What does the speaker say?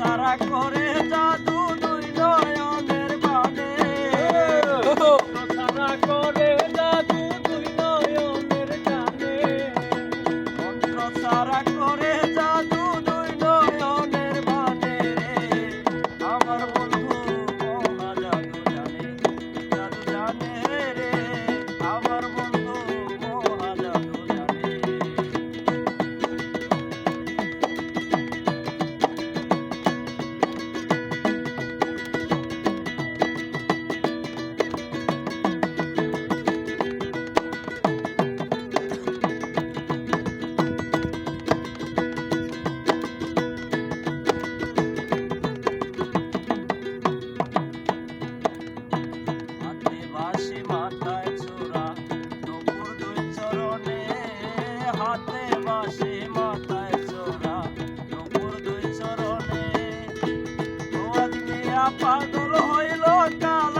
সারা করে জাদু দুই নয়নের বানে সারা করে জাদু দুই নয়নের কানে। সারা হাতে দুই পাগল হইল কাল